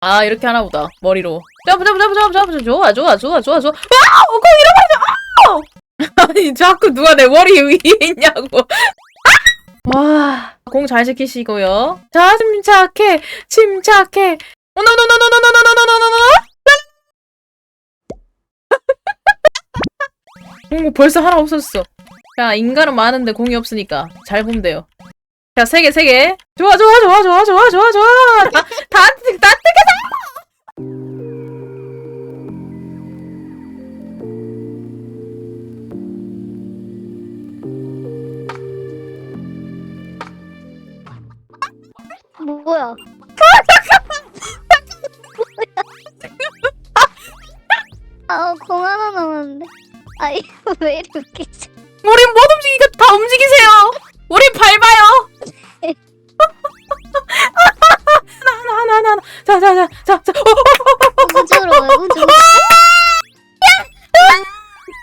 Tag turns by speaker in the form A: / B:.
A: 아 이렇게 하나 보다 머리로 점프 점프 점프 점프 점프 좋아 좋아 좋아 좋아 좋아 와우 공 잃어버렸어 아우! 아니 자꾸 누가 내 머리 위에 있냐고 와 공 잘 지키시고요 자 침착해 침착해 어, 노노노노노노노노노노노 공 벌써 하나 없었어 자 인간은 많은데 공이 없으니까 잘 보면 돼요 자 세 개 세 개 좋아 좋아 좋아 좋아 좋아 좋아 좋아
B: 뭐야? 아, 공 하나 남았는데. 아, 이거 왜 이렇게?
A: 우린 못 움직이니까 다